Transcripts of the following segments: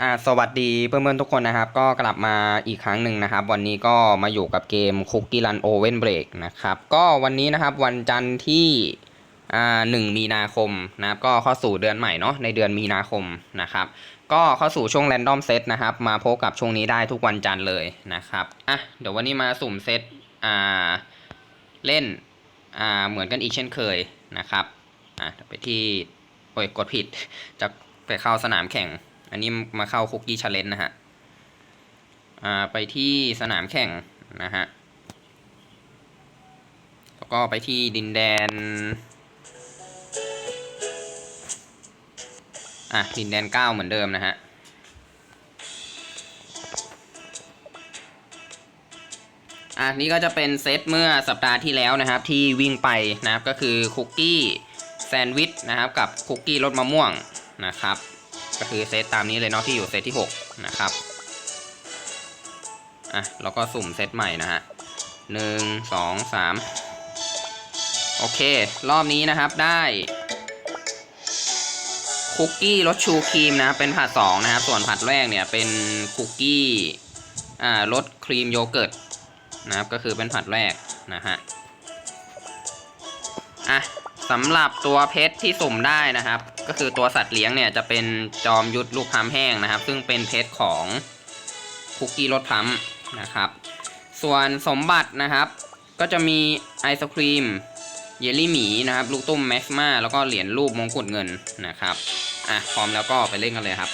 อ่าสวัสดีเพื่อนๆทุกคนนะครับ ก็กลับมาอีกครั้งหนึ่งนะครับ วันนี้ก็มาอยู่กับเกม Cookie Run Oven Break นะครับก็วันนี้นะครับวันจันทร์ที่อ่าหนึ่งมีนาคมนะครับก็เข้าสู่เดือนใหม่เนาะในเดือนมีนาคมนะครับก็เข้าสู่ช่วง Random Set นะครับมาพบกับช่วงนี้ได้ทุกวันจันทร์เลยนะครับอะเดี๋ยววันนี้มาสุ่มเซตอ่าเล่นอ่าเหมือนกันอีกเช่นเคยนะครับอะไปที่โอ้ยกดผิดจะไปเข้าสนามแข่ง อันนี้มาเข้าคุกกี้ชาเลนจ์นะฮะอ่าไปที่สนามแข่งนะฮะ แล้วก็ไปที่ดินแดน อะ ดินแดนเก้าเหมือนเดิมนะฮะ อะ นี่ก็จะเป็นเซตเมื่อสัปดาห์ที่แล้วนะครับ ที่วิ่งไปนะครับ ก็คือคุกกี้แซนด์วิชนะครับ กับคุกกี้รสมะม่วงนะครับ ก็คือเซตตามนี้เลยเนาะที่อยู่เซตที่6นะครับอะแล้วก็สุ่มเซตใหม่นะฮะหนึ่งสองสามโอเค รอบนี้นะครับได้คุกกี้รสชูครีมนะเป็นผัดสองนะครับ ส่วนผัดแรกเนี่ยเป็นคุกกี้อ่ารสครีมโยเกิร์ตนะครับก็คือเป็นผัดแรกนะฮะอะ สำหรับตัวเพชรที่สุ่มได้นะครับ ก็คือตัวสัตว์เลี้ยงเนี่ยจะเป็นจอมยุทธลูกพัมแห้งนะครับ ซึ่งเป็นเพชรของคุกกี้รถพัมนะครับ ส่วนสมบัตินะครับ ก็จะมีไอศครีมเยลลี่หมีนะครับ ลูกตุ้มแม็กซ์มาแล้วก็เหรียญรูปมงกุฎเงินนะครับอะพร้อมแล้วก็ไปเล่นกันเลยครับ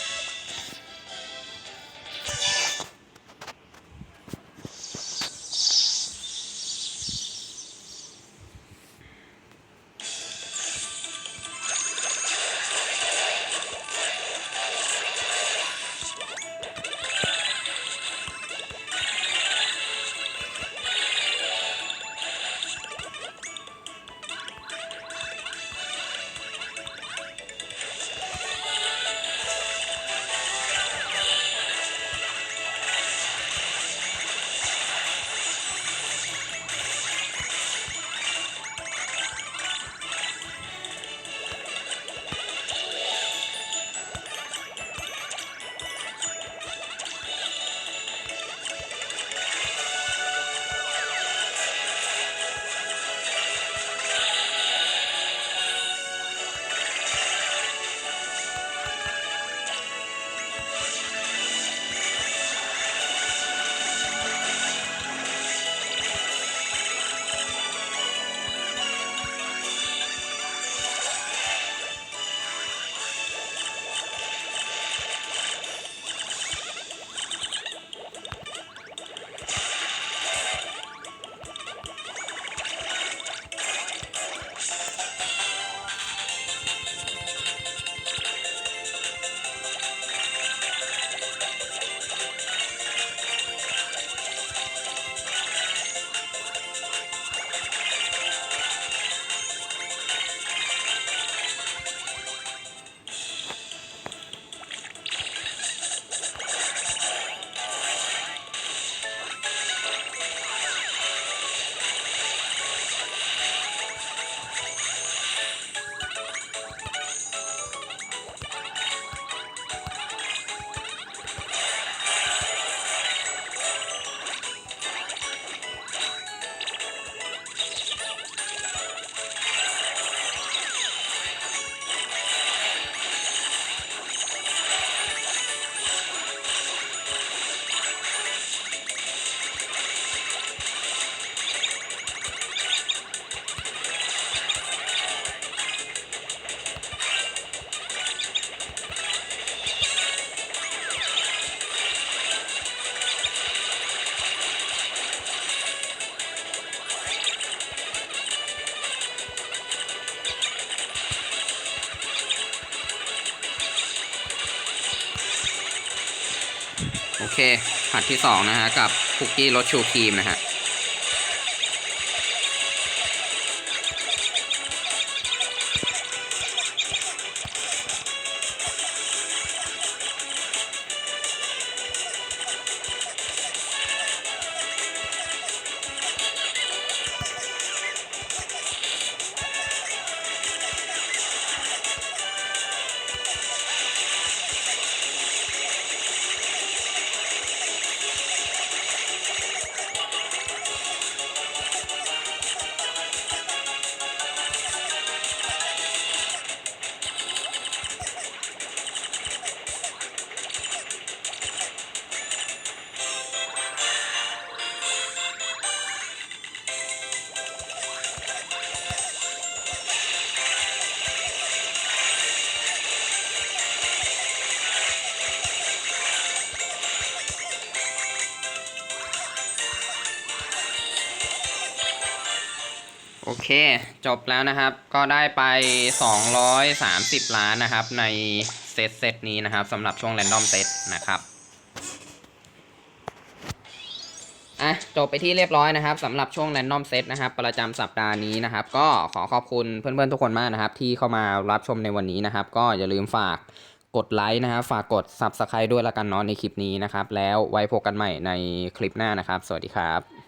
โอเค ผัดที่สองนะฮะ กับคุกกี้รสชูครีมนะฮะ โอเค จบแล้วนะครับ ก็ได้ไป 230 ล้านนะครับ ในเซตเซตนี้นะครับสำหรับช่วง Random Set นะครับอะจบไปที่เรียบร้อยนะครับสำหรับช่วง Random Set นะครับ ประจำสัปดาห์นี้นะครับ ก็ขอขอบคุณเพื่อนๆทุกคนมากนะครับ ที่เข้ามารับชมในวันนี้นะครับ ก็อย่าลืมฝากกดไลค์นะครับ ฝากกด Subscribe ด้วยละกันเนาะในคลิปนี้นะครับ แล้วไว้พบกันใหม่ในคลิปหน้านะครับ สวัสดีครับ